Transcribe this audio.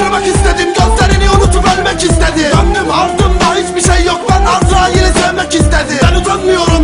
Kırmak istedim gözlerini unutup ölmek istedim. Döndüm ardımda hiçbir şey yok ben Azrail'i sevmek istedim. Ben utanmıyorum